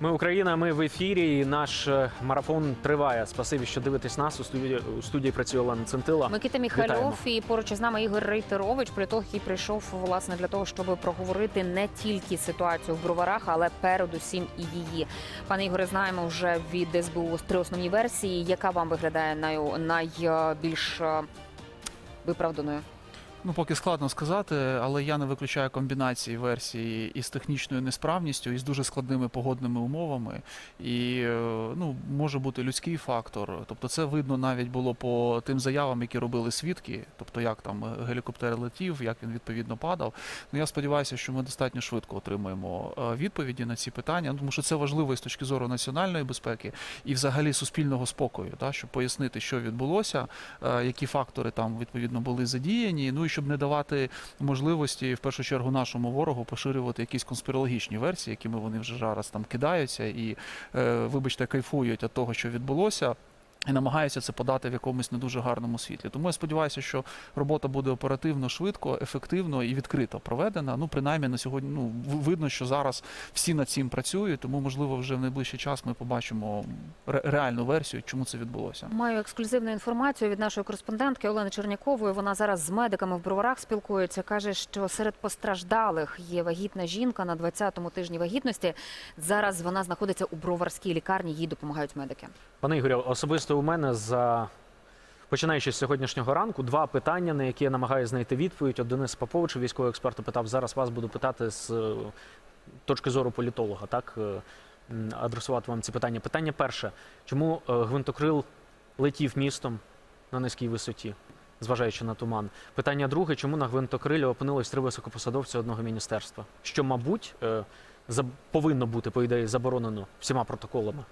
Ми Україна, ми в ефірі. і Наш е, марафон триває. Спасибі, що дивитесь нас. У студії у студії працює Олена Центила. Микита Вітаємо. Міхальов і поруч із нами Ігор Рейтерович, політолог, який прийшов власне для того, щоб проговорити не тільки ситуацію в броварах, але передусім і її. Пане Ігоре, знаємо вже від СБУ три основні версії. Яка вам виглядає най, найбільш е, виправданою? Ну, поки складно сказати, але я не виключаю комбінації версії із технічною несправністю, і з дуже складними погодними умовами. І е, ну, може бути людський фактор. Тобто, це видно навіть було по тим заявам, які робили свідки, тобто як там е, гелікоптер летів, як він відповідно падав. Ну я сподіваюся, що ми достатньо швидко отримаємо е, відповіді на ці питання, тому що це важливо з точки зору національної безпеки і взагалі суспільного спокою, та, щоб пояснити, що відбулося, які фактори там відповідно були задіяні. Ну і щоб не давати можливості в першу чергу нашому ворогу поширювати якісь конспірологічні версії, якими вони вже зараз там кидаються і, е, вибачте, кайфують від того, що відбулося. І намагаються це подати в якомусь не дуже гарному світлі. Тому я сподіваюся, що робота буде оперативно, швидко, ефективно і відкрито проведена. Ну, принаймні на сьогодні ну, видно, що зараз всі над цим працюють, тому можливо вже в найближчий час ми побачимо реальну версію, чому це відбулося. Маю ексклюзивну інформацію від нашої кореспондентки Олени Чернякової. Вона зараз з медиками в броварах спілкується. каже, що серед постраждалих є вагітна жінка на 20-му тижні вагітності. Зараз вона знаходиться у броварській лікарні. Їй допомагають медики. Пане Ігорю, особисто у мене за починаючи з сьогоднішнього ранку, два питання, на які я намагаюся знайти відповідь. От Денис Попович, військовий експерт, питав. Зараз вас буду питати з е, точки зору політолога. Так е, адресувати вам ці питання. Питання перше: чому е, гвинтокрил летів містом на низькій висоті? Зважаючи на туман, питання друге: чому на гвинтокрилі опинилось три високопосадовці одного міністерства? Що, мабуть, повинно бути по ідеї заборонено всіма протоколами.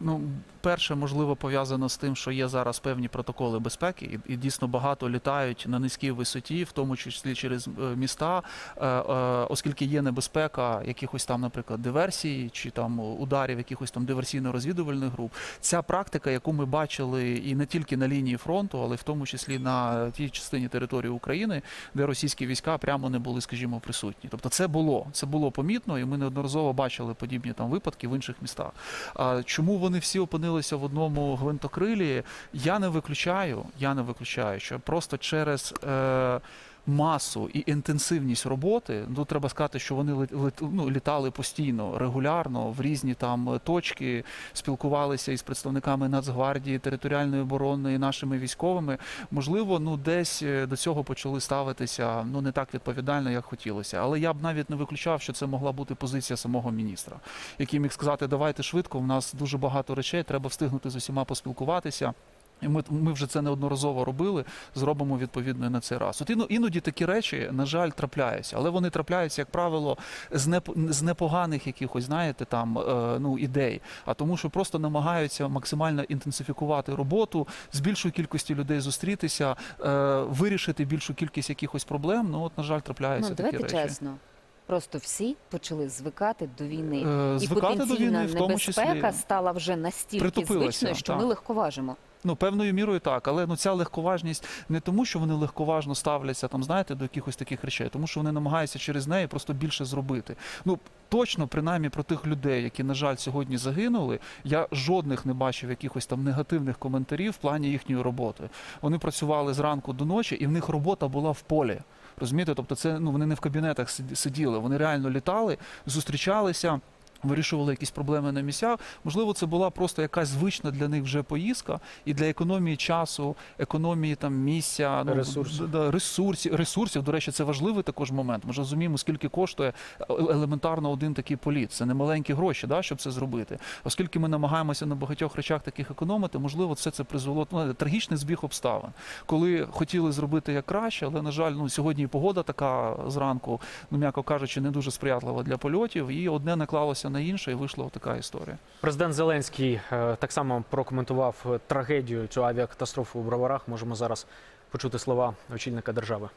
Ну, перше, можливо, пов'язано з тим, що є зараз певні протоколи безпеки, і, і дійсно багато літають на низькій висоті, в тому числі через е, міста, е, е, оскільки є небезпека якихось там, наприклад, диверсій чи там ударів якихось там диверсійно-розвідувальних груп. Ця практика, яку ми бачили і не тільки на лінії фронту, але й в тому числі на тій частині території України, де російські війська прямо не були, скажімо, присутні. Тобто, це було це було помітно, і ми неодноразово бачили подібні там випадки в інших містах. А чому вони всі опинилися в одному гвинтокрилі? Я не виключаю. Я не виключаю, що просто через. Е, Масу і інтенсивність роботи, ну треба сказати, що вони ну, літали постійно, регулярно в різні там е, точки, спілкувалися із представниками Нацгвардії, територіальної оборони і нашими військовими. Можливо, ну десь е, до цього почали ставитися ну не так відповідально, як хотілося. Але я б навіть не виключав, що це могла бути позиція самого міністра, який міг сказати, давайте швидко, в нас дуже багато речей, треба встигнути з усіма поспілкуватися. І ми, ми вже це неодноразово робили, зробимо відповідно і на цей раз. От іноді такі речі, на жаль, трапляються, але вони трапляються, як правило, з, неп, з непоганих якихось, знаєте, там е, ну, ідей, а тому, що просто намагаються максимально інтенсифікувати роботу, з більшою кількістю людей зустрітися, е, вирішити більшу кількість якихось проблем. Ну, от, на жаль, трапляються Ну такі давайте речі. чесно. Просто всі почали звикати до війни. Е, І звикати до війни, в тому числі. небезпека стала вже настільки звичною, що так. ми легковажимо. Ну, певною мірою так, але ну ця легковажність не тому, що вони легковажно ставляться там, знаєте, до якихось таких речей, тому що вони намагаються через неї просто більше зробити. Ну точно, принаймні, про тих людей, які, на жаль, сьогодні загинули, я жодних не бачив якихось там негативних коментарів в плані їхньої роботи. Вони працювали зранку до ночі, і в них робота була в полі. Розумієте, тобто, це ну вони не в кабінетах сиді- сиділи, вони реально літали, зустрічалися. Вирішували якісь проблеми на місцях. Можливо, це була просто якась звична для них вже поїздка, і для економії часу, економії там місця, ну, Ресурсів. да, ресурсів, ресурсів. До речі, це важливий також момент. Ми ж розуміємо, скільки коштує е- елементарно один такий політ. Це не маленькі гроші, да, щоб це зробити. Оскільки ми намагаємося на багатьох речах таких економити, можливо, все це призвело ну, трагічний збіг обставин, коли хотіли зробити як краще, але на жаль, ну сьогодні і погода така зранку, ну м'яко кажучи, не дуже сприятлива для польотів, і одне наклалося на інше, і вийшла така історія. Президент Зеленський е, так само прокоментував е, трагедію цю авіакатастрофу у Броварах. Можемо зараз почути слова очільника держави.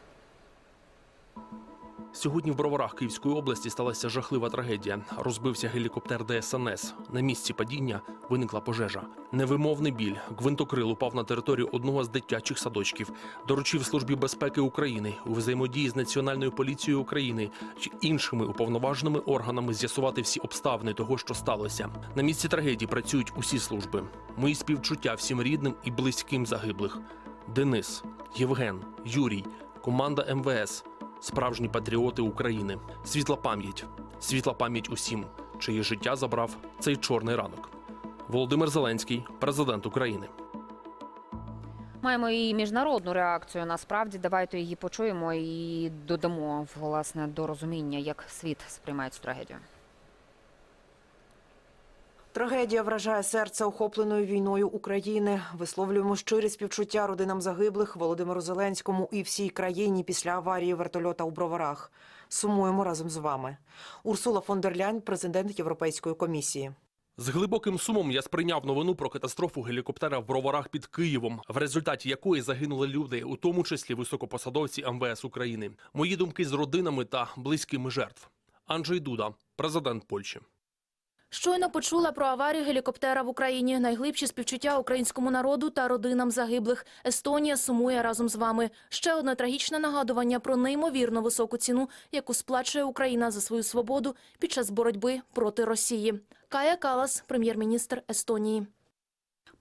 Сьогодні в Броварах Київської області сталася жахлива трагедія. Розбився гелікоптер ДСНС. На місці падіння виникла пожежа. Невимовний біль. Гвинтокрил упав на територію одного з дитячих садочків. Доручив службі безпеки України у взаємодії з Національною поліцією України чи іншими уповноваженими органами з'ясувати всі обставини того, що сталося. На місці трагедії працюють усі служби. Мої співчуття всім рідним і близьким загиблих. Денис, Євген, Юрій, команда МВС, справжні патріоти України. Світла пам'ять, світла пам'ять усім, чиє життя забрав цей чорний ранок. Володимир Зеленський, президент України. Маємо і міжнародну реакцію. Насправді, давайте її почуємо і додамо власне до розуміння, як світ сприймає цю трагедію. Трагедія вражає серце охопленої війною України. Висловлюємо щирі співчуття родинам загиблих Володимиру Зеленському і всій країні після аварії вертольота у Броварах. Сумуємо разом з вами. Урсула фон дер Ляйн, президент Європейської комісії. З глибоким сумом я сприйняв новину про катастрофу гелікоптера в Броварах під Києвом, в результаті якої загинули люди, у тому числі високопосадовці МВС України. Мої думки з родинами та близькими жертв. Анджей Дуда, президент Польщі. Щойно почула про аварію гелікоптера в Україні. Найглибші співчуття українському народу та родинам загиблих. Естонія сумує разом з вами. Ще одне трагічне нагадування про неймовірно високу ціну, яку сплачує Україна за свою свободу під час боротьби проти Росії. Кая Калас, прем'єр-міністр Естонії.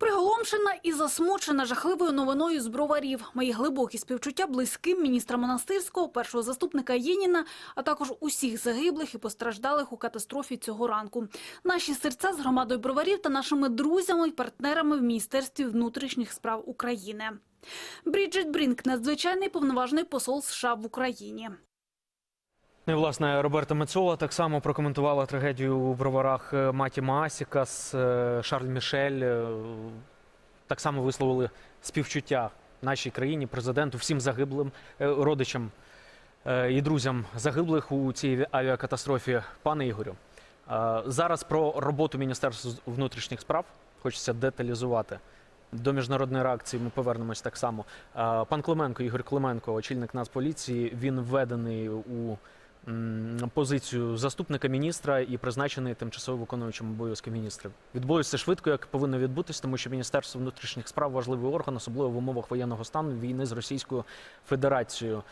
Приголомшена і засмучена жахливою новиною з броварів. Мої глибокі співчуття близьким міністра монастирського, першого заступника Єніна, а також усіх загиблих і постраждалих у катастрофі цього ранку. Наші серця з громадою броварів та нашими друзями і партнерами в Міністерстві внутрішніх справ України. Бріджит Брінк, надзвичайний повноважний посол США в Україні. Ну і, власне, Роберта Мецола так само прокоментувала трагедію у броварах е, Маті Маасікас, е, Шарль Мішель. е, Так само висловили співчуття нашій країні, президенту, всім загиблим родичам і друзям загиблих у цій авіакатастрофі. Пане Ігорю, зараз про роботу Міністерства внутрішніх справ хочеться деталізувати. До міжнародної реакції ми повернемось так само. Пан Клименко, Ігор Клименко, очільник Нацполіції, він введений у позицію заступника міністра і призначений тимчасово виконуючим обов'язки міністра. Відбулося швидко, як повинно відбутись, тому що Міністерство внутрішніх справ важливий орган, особливо в умовах воєнного стану війни з Російською Федерацією.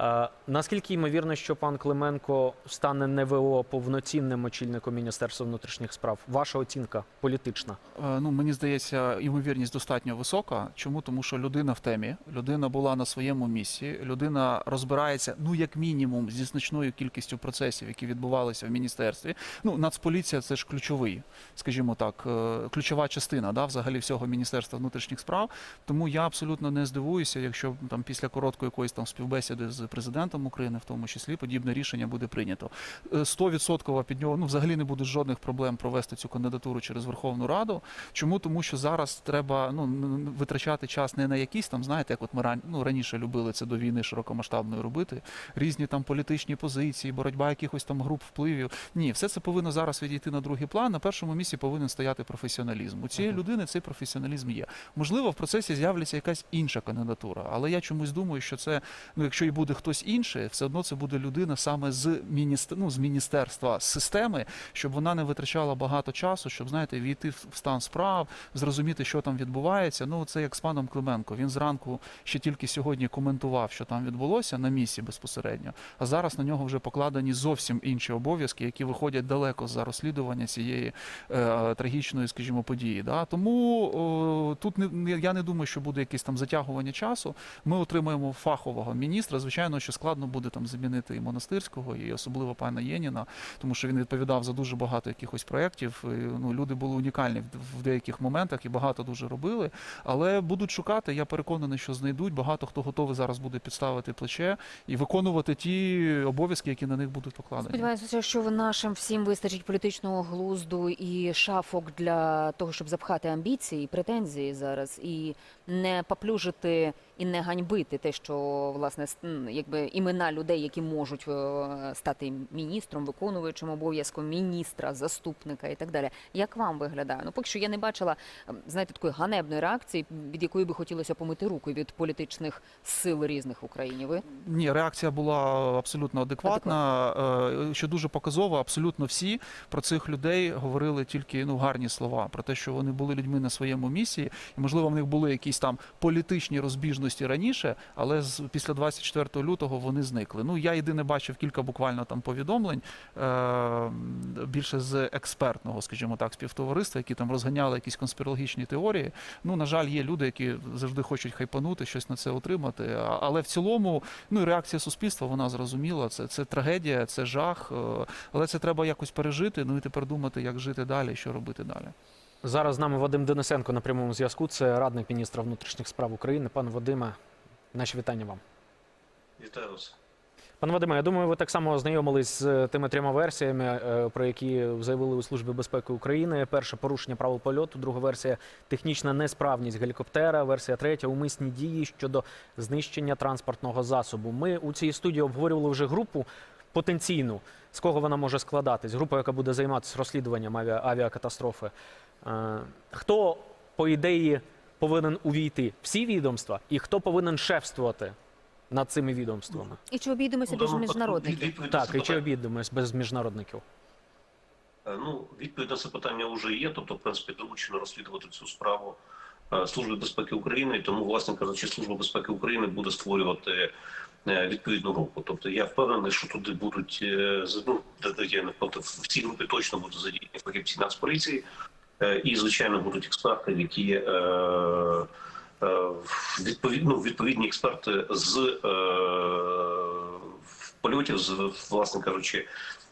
Е, наскільки ймовірно, що пан Клименко стане НВО повноцінним очільником Міністерства внутрішніх справ? Ваша оцінка політична? Е, Ну, мені здається, ймовірність достатньо висока. Чому? Тому що людина в темі, людина була на своєму місці, людина розбирається, ну як мінімум, зі значною кількістю процесів, які відбувалися в міністерстві. Ну, Нацполіція це ж ключовий, скажімо так, е, ключова частина да, взагалі всього міністерства внутрішніх справ. Тому я абсолютно не здивуюся, якщо там після короткої якоїсь там співбесіди з президентом України, в тому числі, подібне рішення буде прийнято. Е, 100% під нього ну взагалі не буде жодних проблем провести цю кандидатуру через Верховну Раду. Чому? Тому що зараз треба ну витрачати час не на якісь там, знаєте, як от ми ран... ну, раніше любили це до війни широкомасштабної робити, різні там політичні позиції, боротьба якихось там груп впливів. Ні, все це повинно зараз відійти на другий план. На першому місці повинен стояти професіоналізм. У цієї Ага. людини цей професіоналізм є. Можливо, в процесі з'являться якась інша кандидатура, але я чомусь думаю, що це ну, якщо і буде хтось інший, все одно це буде людина саме з міністер... ну, з міністерства системи, щоб вона не витрачала багато часу, щоб знаєте, війти в стан справ, зрозуміти, що там відбувається. Ну це як з паном Клименко. Він зранку ще тільки сьогодні коментував, що там відбулося на місці безпосередньо. А зараз на нього вже покладені зовсім інші обов'язки, які виходять далеко за розслідування цієї е, трагічної, скажімо, події. Да? Тому о, тут не- я не думаю, що буде якесь там затягування часу. Ми отримаємо фахового міністра. Звичайно, що складно буде там замінити і монастирського, і особливо пана Єніна, тому що він відповідав за дуже багато якихось проєктів. Ну, люди були унікальні в, деяких моментах і багато дуже робили. Але будуть шукати. Я переконаний, що знайдуть. Багато хто готовий зараз буде підставити плече і виконувати ті обов'язки, які на них будуть покладені. Сподіваюся, що нашим всім вистачить політичного глузду і шафок для того, щоб запхати амбіції і претензії зараз, і не поплюжити і не ганьбити те, що власне якби імена людей, які можуть е, стати міністром, виконуючим обов'язком міністра, заступника і так далі. Як вам виглядає? Ну, поки що я не бачила знаєте такої ганебної реакції, від якої би хотілося помити руку від політичних сил різних в Україні. Ви Ні, реакція була абсолютно адекватна. Е, Що дуже показово, абсолютно всі про цих людей говорили тільки ну гарні слова про те, що вони були людьми на своєму місці, і можливо в них були якісь там політичні розбіжності раніше, але з після 24 лютого вони зникли. Ну я єдине бачив кілька буквально там повідомлень е, більше з експертного, скажімо так, співтовариства, які там розганяли якісь конспірологічні теорії. Ну на жаль, є люди, які завжди хочуть хайпанути, щось на це отримати. Але в цілому, ну і реакція суспільства, вона зрозуміла. Це, це трагедія, це жах. е, Але це треба якось пережити. Ну і тепер думати, як жити далі, що робити далі. Зараз з нами Вадим Денисенко на прямому зв'язку. Це радник міністра внутрішніх справ України. Пане Вадиме, наші вітання вам. Вітаю вас. Пане Вадиме, я думаю, ви так само ознайомились з тими трьома версіями, е, про які заявили у Службі безпеки України. Перше порушення правил польоту, друга версія технічна несправність гелікоптера, версія третя умисні дії щодо знищення транспортного засобу. Ми у цій студії обговорювали вже групу потенційну, з кого вона може складатись. Група, яка буде займатися розслідуванням авіа- авіакатастрофи. Е, Хто, по ідеї, повинен увійти? Всі відомства, і хто повинен шефствувати над цими відомствами? і чи обійдемося Ну, без даному міжнародників? Так, і чи обійдемось без міжнародників? Е, Ну, відповідь на це питання вже є. Тобто, в принципі, доручено розслідувати цю справу е, Служби безпеки України, і тому, власне кажучи, Служба безпеки України буде створювати відповідну групу. Тобто я впевнений, що туди будуть з- ну, я не тобто в цій групі точно будуть задіяні фахівці Нацполіції, і звичайно будуть експерти, які е, е, відповідно відповідні експерти з е, польотів, з власне кажучи.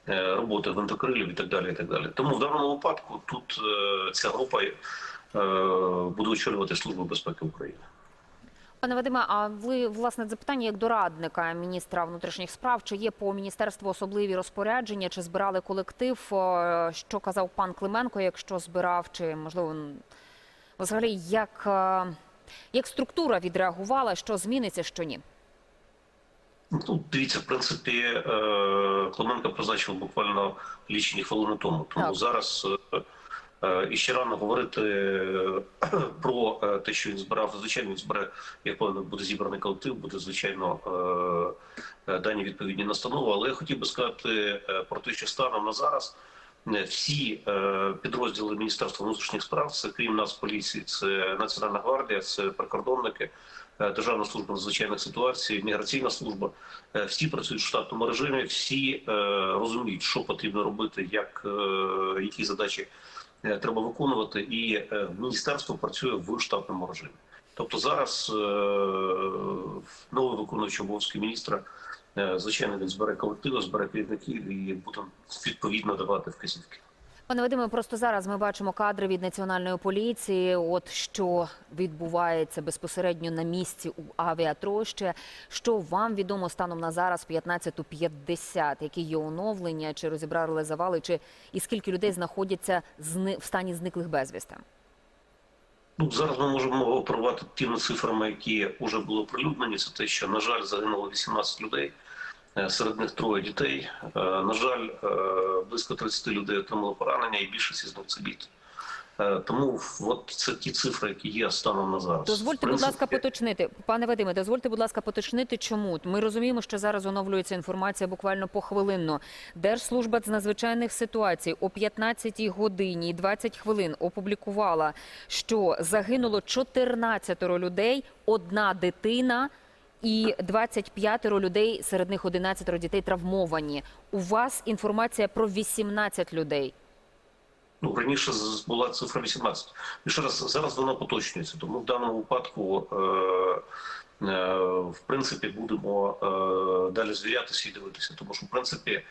е, Роботи гвинтокрилів і так далі. і так далі. Тому в даному випадку тут е, ця група е, буде очолювати Службу безпеки України. Пане Вадиме, а ви власне запитання як до радника міністра внутрішніх справ, чи є по міністерству особливі розпорядження, чи збирали колектив? Е, Що казав пан Клименко, якщо збирав, чи можливо взагалі як, е, як структура відреагувала, що зміниться, що ні? Ну, дивіться, в принципі, е, Клименко призначив буквально лічені хвилини тому. Тому Так. зараз е, е, іще рано говорити е, про е, те, що він збирав. Звичайно, він збере, як певно, буде зібраний колектив, буде звичайно дані відповідні настанови. Але я хотів би сказати про те, що станом на зараз. Всі підрозділи Міністерства внутрішніх справ, це крім нас поліції, це Національна гвардія, це прикордонники, Державна служба надзвичайних ситуацій, міграційна служба. Всі працюють в штатному режимі, всі розуміють, що потрібно робити, як які задачі треба виконувати, і е, міністерство працює в штатному режимі. Тобто зараз е, новий виконуючий обов'язки міністра, е, звичайно, він збере колективи, збере керівників і буде відповідно давати вказівки. Пане Вадиме, просто зараз ми бачимо кадри від національної поліції. От що відбувається безпосередньо на місці у авіатрощі. Що вам відомо станом на зараз 15.50? Які є оновлення? Чи розібрали завали? Чи і скільки людей знаходяться в стані зниклих безвісти? Ну, зараз ми можемо оперувати тими цифрами, які вже були оприлюднені. Це те, що, на жаль, загинуло 18 людей, серед них троє дітей. Е, На жаль, е, близько 30 людей отримали поранення, і більшість із них це діти. Е, Тому от це ті цифри, які є станом на зараз. Дозвольте, будь ласка, поточнити. Пане Вадиме, дозвольте, будь ласка, поточнити, чому ми розуміємо, що зараз оновлюється інформація буквально похвилинно. Держслужба з надзвичайних ситуацій о 15 годині і 20 хвилин опублікувала, що загинуло 14 людей, одна дитина. І 25 людей, серед них 11 дітей травмовані. У вас інформація про 18 людей. Ну, раніше з- була цифра 18. І ще раз, зараз вона поточнюється. Тому в даному випадку, е, е, в принципі, будемо е, далі звірятися і дивитися. Тому що, в принципі,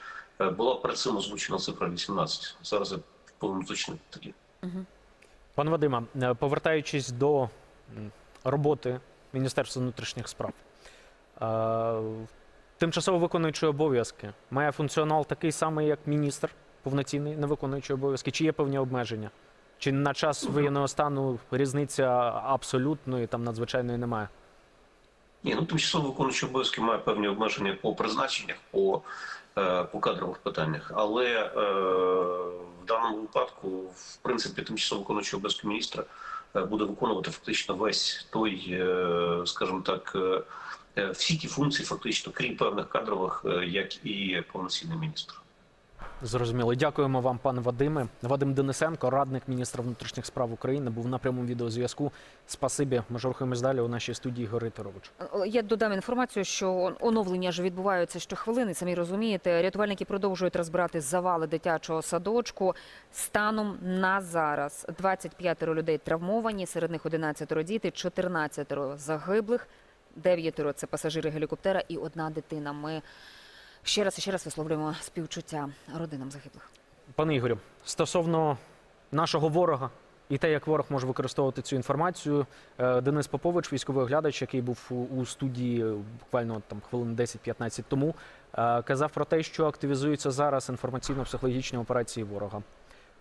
е, була перед цим озвучена цифра 18. Зараз я повинен уточнити тоді. Пане Вадиме, е, повертаючись до роботи Міністерства внутрішніх справ, тимчасово виконуючий обов'язки має функціонал такий самий, як міністр, повноцінний, не виконуючий обов'язки, чи є певні обмеження? Чи на час воєнного стану різниця абсолютної там надзвичайної немає? Ні, ну тимчасово виконуючий обов'язки має певні обмеження по призначеннях, по, е, по кадрових питаннях. Але е, в даному випадку, в принципі, тимчасово виконуючий обов'язки міністра е, буде виконувати фактично весь той, е, скажімо так, всі ті функції, фактично, крім певних кадрових, е, як і повноцінний міністр. Зрозуміло. Дякуємо вам, пане Вадиме. Вадим Денисенко, радник міністра внутрішніх справ України, був на прямому відеозв'язку. Спасибі. Ми ж рухаємось далі у нашій студії Ігор Риторович. Е, Я додам інформацію, що оновлення ж відбуваються щохвилини. Самі розумієте, рятувальники продовжують розбирати завали дитячого садочку. Станом на зараз 25 людей травмовані, серед них 11 діти, 14 загиблих, 9 – це пасажири гелікоптера і одна дитина. Ми ще раз і ще раз висловлюємо співчуття родинам загиблих. Пане Ігорю, стосовно нашого ворога і те, як ворог може використовувати цю інформацію, е, Денис Попович, військовий оглядач, який був у- студії буквально там хвилин 10-15 тому, е, казав про те, що активізуються зараз інформаційно-психологічні операції ворога.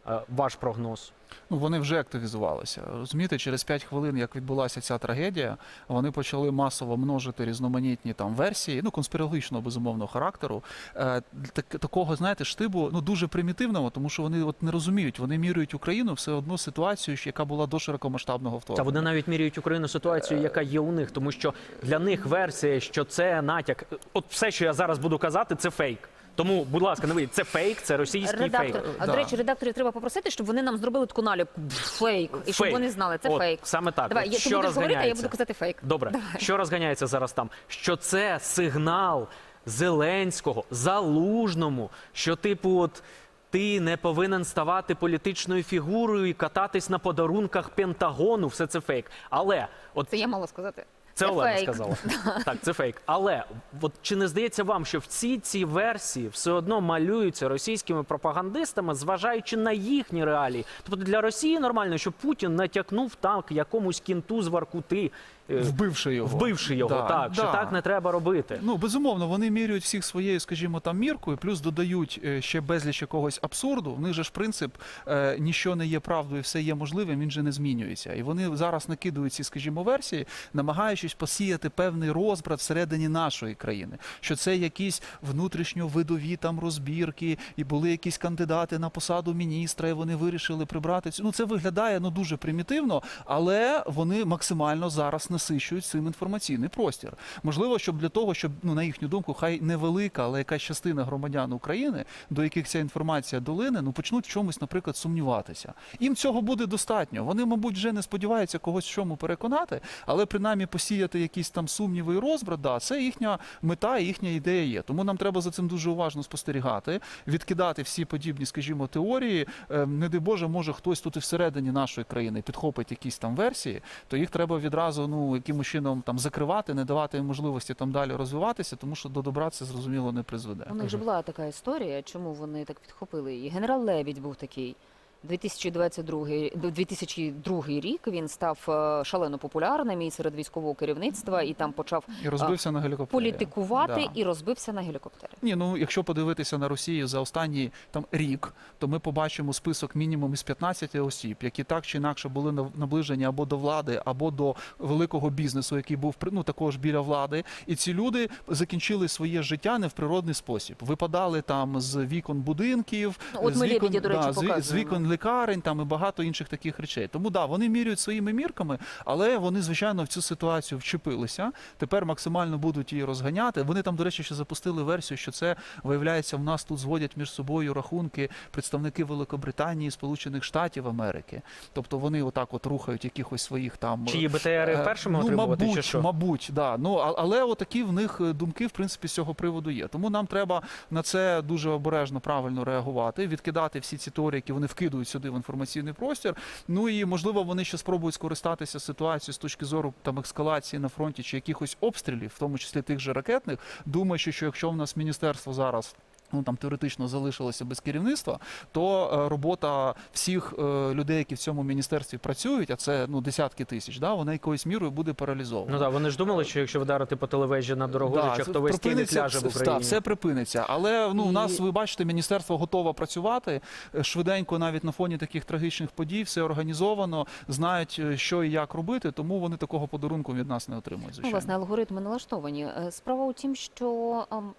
Е, Ваш прогноз? Ну, вони вже активізувалися. Розумієте, через 5 хвилин, як відбулася ця трагедія, вони почали масово множити різноманітні там версії, ну конспірологічного безумовного характеру. Е, так, такого, знаєте, штибу ну дуже примітивного, тому що вони от не розуміють, вони міряють Україну все одно ситуацію, яка була до широкомасштабного Та вони навіть міряють Україну ситуацію, яка є у них, тому що для них версія, що це натяк. От все, що я зараз буду казати, це фейк. Тому, будь ласка, не вийдіть, це фейк, це російський Редактор, фейк. а Да. до речі, редакторів треба попросити, щоб вони нам зробили таку наліпку фейк, і щоб Фейк. вони знали, це От, фейк. Саме так. Давай, От я, ти що будеш говорити, а я розганяється? буду казати фейк. Добре, що розганяється зараз там? Що це сигнал Зеленського залужному, що типу, от ти не повинен ставати політичною фігурою і кататись на подарунках Пентагону. Все це фейк. Але от Це я мала сказати. Це, Це Олена фейк. сказала. Так, це фейк. Але от чи не здається вам, що всі ці версії все одно малюються російськими пропагандистами, зважаючи на їхні реалії? Тобто для Росії нормально, що Путін натякнув так якомусь кінту з Воркути, е, Вбивши його. вбивши його, Да, так да. так не треба робити. Ну безумовно, вони міряють всіх своєю, скажімо, там міркою, плюс додають е, ще безліч якогось абсурду. В них же ж принцип е, ніщо не є правдою, все є можливим, він же не змінюється. І вони зараз накидують ці, скажімо, версії, намагаючись посіяти певний розбрат всередині нашої країни. Що це якісь внутрішньовидові там розбірки, і були якісь кандидати на посаду міністра, і вони вирішили прибрати цю. Ну це виглядає ну дуже примітивно, але вони максимально зараз насичують цим інформаційний простір. Можливо, щоб для того, щоб ну на їхню думку, хай невелика, але якась частина громадян України, до яких ця інформація долине, ну почнуть в чомусь, наприклад, сумніватися. Їм цього буде достатньо. Вони, мабуть, вже не сподіваються когось в чому переконати, але принаймні посіяти якісь там сумніви і розбрат, да, це їхня мета, їхня ідея є. Тому нам треба за цим дуже уважно спостерігати, відкидати всі подібні, скажімо, теорії. Е, Не дай Боже, може хтось тут і всередині нашої країни підхопить якісь там версії, то їх треба відразу ну якимось чином там закривати, не давати їм можливості там далі розвиватися, тому що до добра це зрозуміло не призведе. У них же була така історія, чому вони так підхопили її. Генерал Лебідь був такий. 2022, до 2002 рік він став е, шалено популярним і серед військового керівництва, і там почав І розбився на гелікоптері. політикувати Да. і розбився на гелікоптері. Ні, ну якщо подивитися на Росію за останній там рік, то ми побачимо список мінімум із 15 осіб, які так чи інакше були наближені або до влади, або до великого бізнесу, який був ну, також біля влади. І ці люди закінчили своє життя не в природний спосіб. Випадали там з вікон будинків, Ну, от з ми вікон, «Лебедя», до речі, да, з, вікон лікарень там і багато інших таких речей. Тому да, вони міряють своїми мірками, але вони звичайно в цю ситуацію вчепилися. Тепер максимально будуть її розганяти. Вони там, до речі, ще запустили версію, що це виявляється, в нас тут зводять між собою рахунки представники Великобританії, Сполучених Штатів Америки. Тобто вони отак от рухають якихось своїх там Чиї БТРи Е, першими ну, отримувати, мабуть, чи що? Мабуть, да. Ну але отакі в них е, думки, в принципі, з цього приводу є. Тому нам треба на це дуже обережно правильно реагувати, відкидати всі ці теорії, які вони вкидують сюди в інформаційний простір. Ну і можливо, вони ще спробують скористатися ситуацією з точки зору там ескалації на фронті чи якихось обстрілів, в тому числі тих же ракетних, Думаю, що якщо в нас міністерство зараз. Ну там теоретично залишилося без керівництва, то е, робота всіх е, людей, які в цьому міністерстві працюють, а це ну десятки тисяч, да, вона якоюсь мірою буде паралізована. Ну так, вони ж думали, що якщо вдарити по телевежі на дорогожичах, це то весь припиниться ляже в все- Україні. Так, все припиниться. Але ну, у І- нас, ви бачите, міністерство готове працювати е, швиденько, навіть на фоні таких трагічних подій, все організовано, знають, що і як робити, тому вони такого подарунку від нас не отримують. Ну, власне, алгоритми налаштовані. Справа у тім, що ам,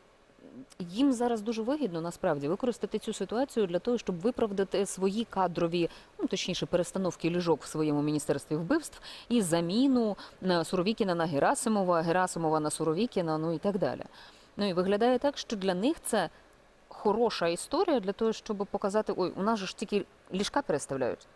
їм зараз дуже вигідно насправді використати цю ситуацію для того, щоб виправдати свої кадрові, ну точніше, перестановки ліжок в своєму міністерстві вбивств і заміну на Суровікіна на Герасимова, Герасимова на Суровікіна, ну і так далі. Ну і виглядає так, що для них це хороша історія для того, щоб показати, ой, у нас ж тільки ліжка переставляють.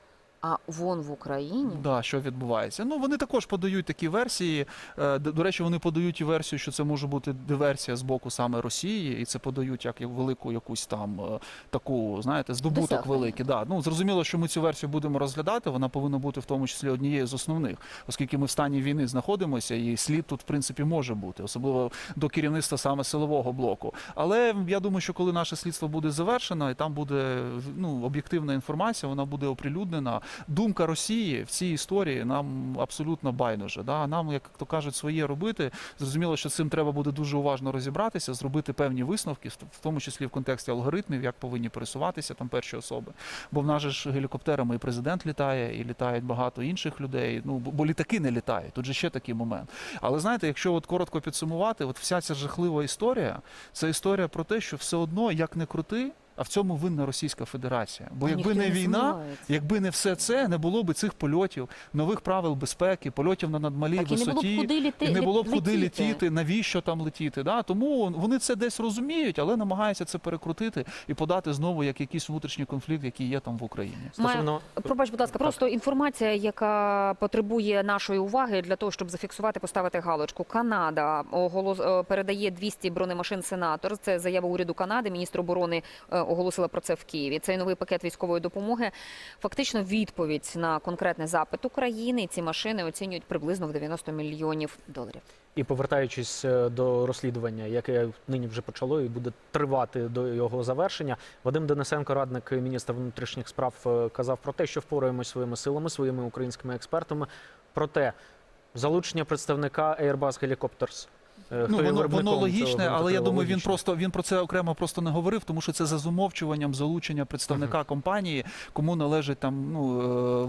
А вон в Україні Да, що відбувається. Ну вони також подають такі версії. Е, До речі, вони подають і версію, що це може бути диверсія з боку саме Росії, і це подають як велику якусь там е, таку, знаєте, здобуток Досягнення. великий. Да. Ну зрозуміло, що ми цю версію будемо розглядати. Вона повинна бути в тому числі однією з основних, оскільки ми в стані війни знаходимося, і слід тут в принципі може бути, особливо до керівництва саме силового блоку. Але я думаю, що коли наше слідство буде завершено, і там буде ну об'єктивна інформація, вона буде оприлюднена. Думка Росії в цій історії нам абсолютно байдуже. Да? Нам, як то кажуть, своє робити. Зрозуміло, що цим треба буде дуже уважно розібратися, зробити певні висновки, в тому числі в контексті алгоритмів, як повинні пересуватися там перші особи. Бо в нас же ж гелікоптерами і президент літає, і літають багато інших людей. Ну бо літаки не літають. Тут же ще такий момент. Але знаєте, якщо от коротко підсумувати, от вся ця жахлива історія, це історія про те, що все одно, як не крути, а в цьому винна Російська Федерація. Бо А якби не війна. сумнівається. Якби не все це, не було б цих польотів, нових правил безпеки, польотів на надмалій Так і не було б висоті. куди літи, і не було б куди летіти. летіти, навіщо там летіти. Да? Тому вони це десь розуміють, але намагаються це перекрутити і подати знову як якийсь внутрішній конфлікт, який є там в Україні. Стосовно Пробач, будь ласка, просто інформація, яка потребує нашої уваги для того, щоб зафіксувати, поставити галочку. Канада оголос передає 200 бронемашин сенатор. Це заява уряду Канади. Міністр оборони е, оголосила про це в Києві. Цей новий пакет військової допомоги фактично відповідь на конкретний запит України. Ці машини оцінюють приблизно в 90 мільйонів доларів. І повертаючись е, до розслідування, яке нині вже почало і буде тривати до його завершення, Вадим Денисенко, радник міністра внутрішніх справ, е, казав про те, що впораємось своїми силами, своїми українськими експертами. Проте залучення представника Airbus Helicopters. Е, Ну воно, воно логічне, але я думаю, він просто він про це окремо просто не говорив, тому що це за зумовчуванням залучення представника компанії, кому належить там ну,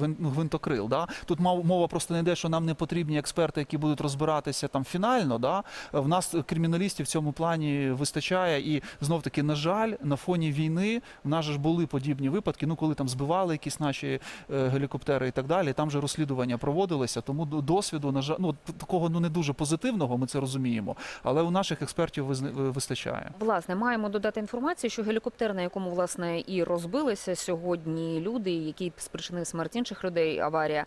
е, ну, гвинтокрил. Да? Тут мова просто не йде, що нам не потрібні експерти, які будуть розбиратися там фінально. Да? В нас криміналістів в цьому плані вистачає, і знов таки, на жаль, на фоні війни в нас ж були подібні випадки. Ну коли там збивали якісь наші е, гелікоптери і так далі. Там же розслідування проводилися, тому до- досвіду на жаль, ну такого ну не дуже позитивного. Ми це розуміємо. Але у наших експертів вистачає. Власне, маємо додати інформацію, що гелікоптер, на якому власне і розбилися сьогодні люди, які спричинили смерть інших людей, аварія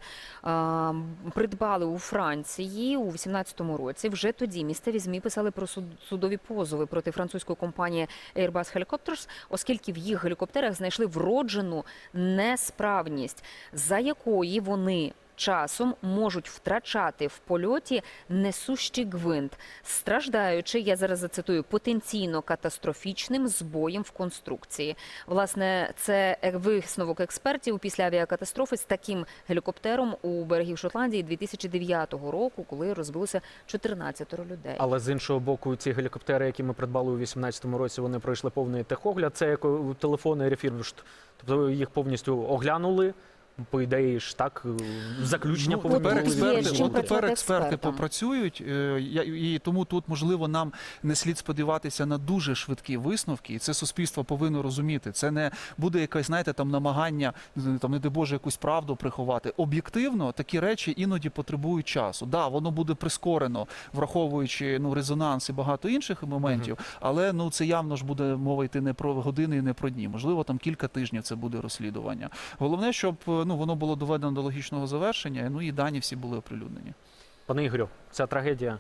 придбали у Франції у 18-му році. Вже тоді місцеві змі писали про суд- судові позови проти французької компанії Airbus Helicopters, оскільки в їх гелікоптерах знайшли вроджену несправність, за якої вони. Часом можуть втрачати в польоті несущий гвинт, страждаючи, я зараз зацитую, потенційно катастрофічним збоєм в конструкції. Власне, це висновок експертів після авіакатастрофи з таким гелікоптером у берегів Шотландії 2009 року, коли розбилося 14 людей. Але з іншого боку, ці гелікоптери, які ми придбали у 2018 році, вони пройшли повний техогляд. Це як телефони рефірвішт. Тобто їх повністю оглянули. По ідеї ж так, е, заключення Ну, повинні тепер експерти, от тепер експерти попрацюють, е, я- і тому тут можливо нам не слід сподіватися на дуже швидкі висновки, і це суспільство повинно розуміти. Це не буде якесь, знаєте, там намагання там, не дай Боже, якусь правду приховати. Об'єктивно такі речі іноді потребують часу. Да, воно буде прискорено, враховуючи ну резонанс і багато інших моментів, але ну це явно ж буде мова йти не про години і не про дні. Можливо, там кілька тижнів це буде розслідування. Головне, щоб е, ну воно було доведено до логічного завершення. Ну і дані всі були оприлюднені. Пане Ігорю, ця трагедія.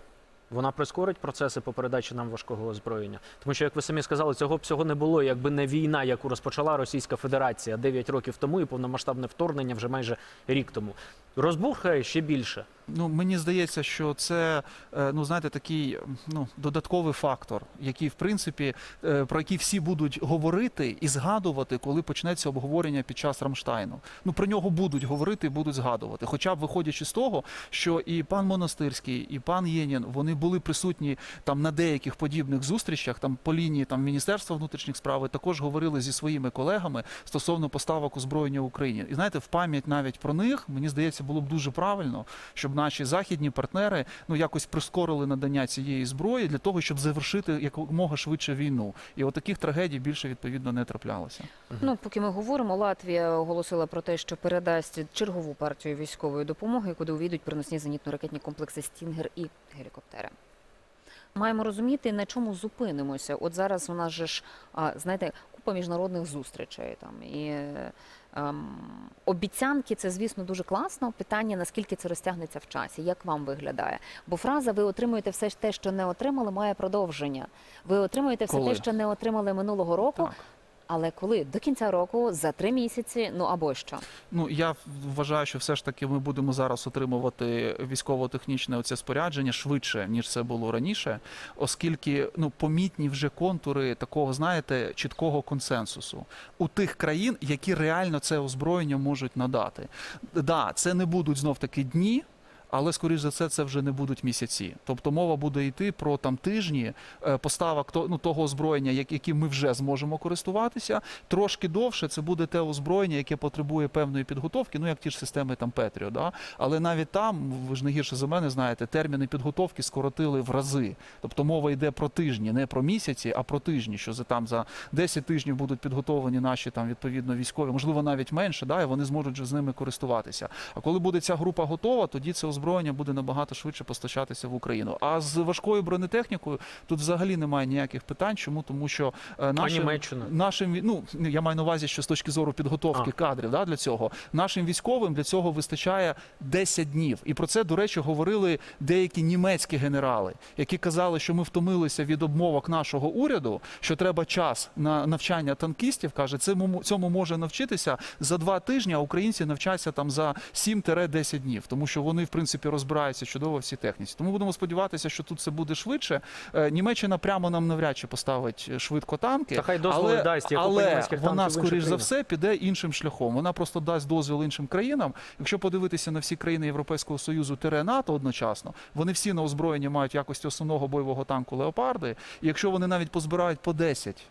Вона прискорить процеси по передачі нам важкого озброєння, тому що, як ви самі сказали, цього б всього не було, якби не війна, яку розпочала Російська Федерація 9 років тому, і повномасштабне вторгнення вже майже рік тому. Розбухає ще більше. Ну, мені здається, що це е, ну знаєте такий ну додатковий фактор, який в принципі е, про який всі будуть говорити і згадувати, коли почнеться обговорення під час Рамштайну. Ну про нього будуть говорити і будуть згадувати. Хоча б виходячи з того, що і пан Монастирський, і пан Єнін вони були присутні там на деяких подібних зустрічах, там по лінії там Міністерства внутрішніх справ, також говорили зі своїми колегами стосовно поставок озброєння Україні. І знаєте, в пам'ять навіть про них мені здається, було б дуже правильно, щоб наші західні партнери ну якось прискорили надання цієї зброї для того, щоб завершити якомога швидше війну. І от таких трагедій більше відповідно не траплялося. Ну, поки ми говоримо, Латвія оголосила про те, що передасть чергову партію військової допомоги, куди увійдуть переносні зенітно-ракетні комплекси Стінгер і гелікоптери. Маємо розуміти, на чому зупинимося. От зараз у нас же ж, а, знаєте, купа міжнародних зустрічей там і е, обіцянки це, звісно, дуже класно. Питання, наскільки це розтягнеться в часі, як вам виглядає? Бо фраза ви отримуєте все те, що не отримали, має продовження. Ви отримуєте все Коли? те, що не отримали минулого року. Так. Але коли до кінця року, за три місяці, ну або що? Ну я вважаю, що все ж таки ми будемо зараз отримувати військово-технічне оце спорядження швидше ніж це було раніше, оскільки ну помітні вже контури такого, знаєте, чіткого консенсусу у тих країн, які реально це озброєння можуть надати. Да, це не будуть знов таки дні. Але скоріш за все, це вже не будуть місяці. Тобто мова буде йти про там тижні е, поставок ну, того озброєння, яким ми вже зможемо користуватися. Трошки довше це буде те озброєння, яке потребує певної підготовки, ну як ті ж системи там Петріо. Да? Але навіть там, ви ж не гірше за мене знаєте, терміни підготовки скоротили в рази. Тобто мова йде про тижні, не про місяці, а про тижні, що за там за 10 тижнів будуть підготовлені наші там відповідно військові, можливо, навіть менше, да, і вони зможуть з ними користуватися. А коли буде ця група готова, тоді це озброєння буде набагато швидше постачатися в Україну. А з важкою бронетехнікою тут взагалі немає ніяких питань. Чому? Тому що е, нашим, нашим ну я маю на увазі, що з точки зору підготовки А. кадрів да, для цього нашим військовим для цього вистачає 10 днів. І про це, до речі, говорили деякі німецькі генерали, які казали, що ми втомилися від обмовок нашого уряду, що треба час на навчання танкістів. каже, цьому цьому може навчитися за два тижні, а українці навчаться там за 7-10 днів, тому що вони в принципі розбираються чудово в цій техніці. Тому будемо сподіватися, що тут це буде швидше. Е, Німеччина прямо нам навряд чи поставить швидко танки. Та хай дозволи але, дасть, але вона, скоріш за все, піде іншим шляхом. Вона просто дасть дозвіл іншим країнам. Якщо подивитися на всі країни Європейського Союзу тире НАТО одночасно, вони всі на озброєнні мають якості основного бойового танку леопарди. І якщо вони навіть позбирають по 10,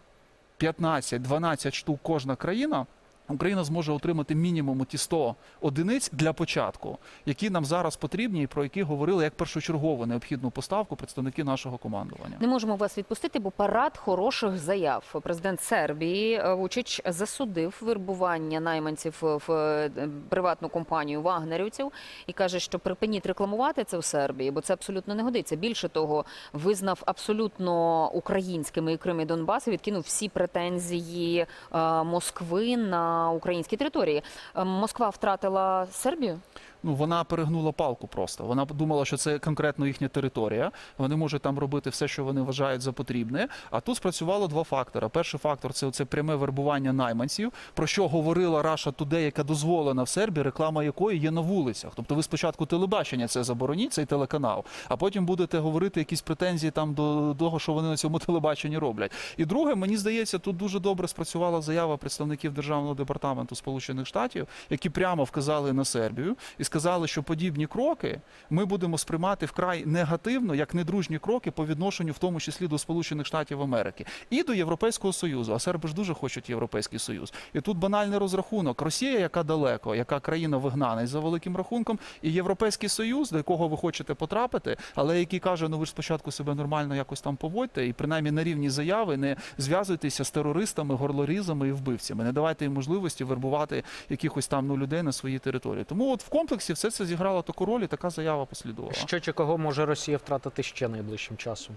15, 12 штук кожна країна. Україна зможе отримати мінімум ті 100 одиниць для початку, які нам зараз потрібні, і про які говорили як першочергову необхідну поставку представники нашого командування. Не можемо вас відпустити, бо парад хороших заяв. Президент Сербії е, Вучич засудив вербування найманців в е, приватну компанію вагнерівців і каже, що припиніть рекламувати це в Сербії, бо це абсолютно не годиться. Більше того, визнав абсолютно українськими і Крим і Донбас і відкинув всі претензії е, Москви на українській території. Е, Москва втратила Сербію. Ну вона перегнула палку просто. Вона думала, що це конкретно їхня територія. Вони можуть там робити все, що вони вважають за потрібне. А тут спрацювало два фактори. Перший фактор це це пряме вербування найманців, про що говорила Раша Today, яка дозволена в Сербії, реклама якої є на вулицях. Тобто ви спочатку телебачення це забороніть, цей телеканал, а потім будете говорити якісь претензії там до того, що вони на цьому телебаченні роблять. І друге, мені здається, тут дуже добре спрацювала заява представників державного департаменту Сполучених Штатів, які прямо вказали на Сербію і сказали, що подібні кроки ми будемо сприймати вкрай негативно, як недружні кроки по відношенню, в тому числі до Сполучених Штатів Америки і до Європейського Союзу. А серби ж дуже хочуть Європейський Союз. І тут банальний розрахунок: Росія, яка далеко, яка країна вигнанець за великим рахунком, і Європейський Союз, до якого ви хочете потрапити, але який каже: ну ви ж спочатку себе нормально якось там поводьте, і принаймні на рівні заяви не зв'язуйтеся з терористами, горлорізами і вбивцями. Не давайте їм можливості вербувати якихось там ну людей на своїй території. Тому от в комплексі все це зіграло таку роль, і така заява послідувала. Що чи кого може Росія втратити ще найближчим часом?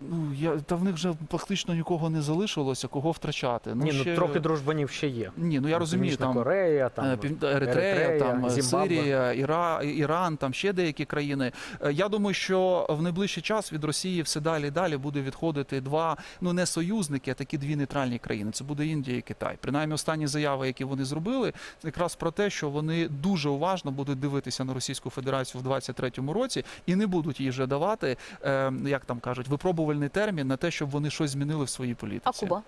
Ну я та в них вже фактично нікого не залишилося, кого втрачати. Ні, ну трохи дружбанів ще є. Ні, ну я розумію, Північна там Корея, там Е, Пів- Еритрея, Еритрея, там е, Зімбабве. Сирія, Іра, Іран, там ще деякі країни. Е, Я думаю, що в найближчий час від Росії все далі і далі буде відходити два, ну не союзники, а такі дві нейтральні країни. Це буде Індія і Китай. Принаймні, останні заяви, які вони зробили, це якраз про те, що вони дуже уважно будуть дивитися на Російську Федерацію в 23-му році і не будуть їй вже давати, е, як там кажуть, випробувальний термін на те, щоб вони щось змінили в своїй політиці. А Куба?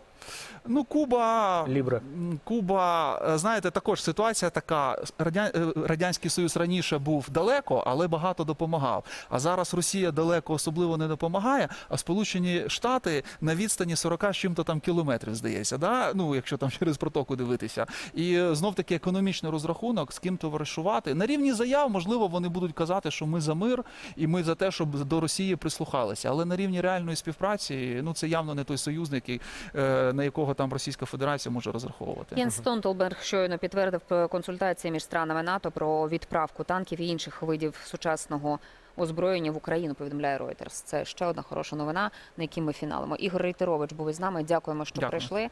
Ну, Куба, Лібре. Куба, е, знаєте, також ситуація така. Е, Радянський Союз раніше був далеко, але багато допомагав. А зараз Росія далеко особливо не допомагає, а Сполучені Штати на відстані 40 з чим-то там кілометрів, здається, да? ну, якщо там через протоку дивитися. І знов таки економічний розрахунок, з ким товаришувати. На рівні заяв, можливо, вони будуть казати, що ми за мир і ми за те, щоб до Росії прислухалися. Але на рівні реальної співпраці, ну це явно не той союзник, який, е, на якого там Російська Федерація може розраховувати. Єн Стонтелберг щойно підтвердив консультації між странами НАТО про відправку танків і інших видів сучасного озброєння в Україну. Повідомляє Reuters. Це ще одна хороша новина, на якій ми фіналимо. Ігор Рейтерович був із нами. Дякуємо, що Дякую. прийшли.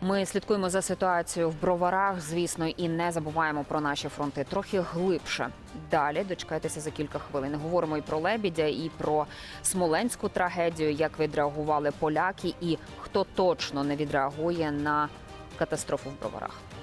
Ми слідкуємо за ситуацією в броварах, звісно, і не забуваємо про наші фронти трохи глибше. Далі дочекайтеся за кілька хвилин. Говоримо і про лебідя, і про смоленську трагедію, як відреагували поляки, і хто точно не відреагує на катастрофу в броварах.